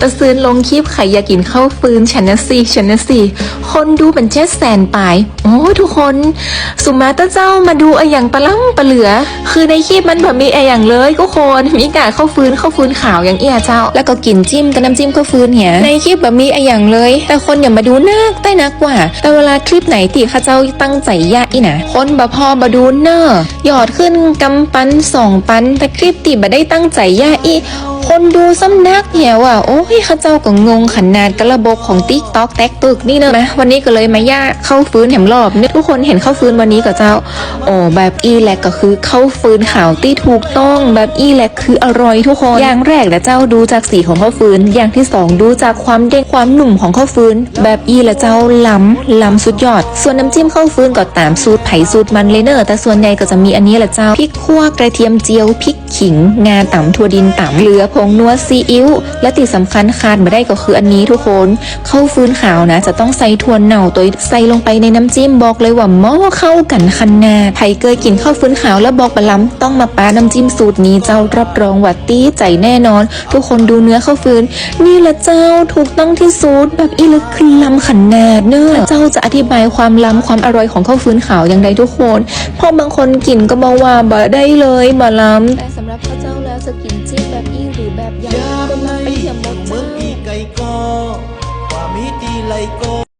ตะซืนลงคลิปใครอยากินข้าวฟืนฉันนะสิฉันนะสิคนดูเป็นเจ็ดแสนปลาย โอ้ทุกคน สุมาตะเจ้ามาดูไออย่างปลาล่ำปลาเหลือ คือในคลิปมันแบบมีไออย่างเลยทุกคนมีกาข้าวฟืนข้าวฟืนขาวอย่างเอียเจ้า แล้วก็กินจิ้มกับน้ำจิ้มข้าวฟืนเนี่ยในคลิปแบบมีไออย่างเลย แต่คนอย่ามาดูนักได้นักกว่า แต่เวลาคลิปไหนที่ข้าเจ้าตั้งใจยากอีนะคนบะพอมาดูเนอหยอดขึ้นกำปันสองปันแต่คลิปที่บ่ได้ตั้งใจยากอี คนดูซ้ำนักเหี่ยวอะโอ้ยข้าเจ้าก็งงขนาดกระบบของติ๊กต็อกแท็กตึกนี่เนอะนะวันนี้ก็เลยมาย่าเข้าฟื้นแหมรอบเนี่ยทุกคนเห็นเข้าฟื้นวันนี้กับเจ้าโอ้แบบอีแลกก็คือเข้าฟื้นขาวที่ถูกต้องแบบอีแลกคืออร่อยทุกคนอย่างแรกนะเจ้าดูจากสีของข้าวฟื้นอย่างที่สองดูจากความเด้งความหนุ่มของข้าวฟื้น แบบอีและเจ้าล้ำล้ำสุดยอด ส่วนน้ำจิ้มข้าวฟื้นก็ตามสูตรไผ่สูตรมันเลยเนอะแต่ส่วนใหญ่ก็จะมีอันนี้แหละเจ้าพริกขั่วกระเทียมเจียวพริก ขิง งาต่ำถั่วดินต่ำเหลือผงนัวซีอิ๊วและที่สำคัญขาดไม่ได้ก็คืออันนี้ทุกคนข้าวฟื้นขาวนะ จะต้องใส่ถั่วเน่าตัวใส่ลงไปในน้ำจิ้มบอกเลยว่าหม้อเข้ากันขนาดใครเคยกินข้าวฟื้นขาวแล้วบอกบะล้ำต้องมาปาน้ำจิ้มสูตรนี้เจ้ารับรองว่าตีใจแน่นอน ทุกคนดูเนื้อข้าวฟื้น นี่แหละเจ้าถูกต้องที่สุดแบบอีลึกคือล้ำขนาเนอะเจ้าจะอธิบายความล้ำความอร่อยของข้าวฟื้นขาวอย่างไรทุกคนเพราะบางคนกินก็บอกว่าบ่ได้เลยบ่ล้ำ รับพระเจ้าแล้วจะกินจิ้มแบบอีหรือแบบยำยามในไปเทียมหมดเมืองปีไก่ก็ว่ามีตีไหลก็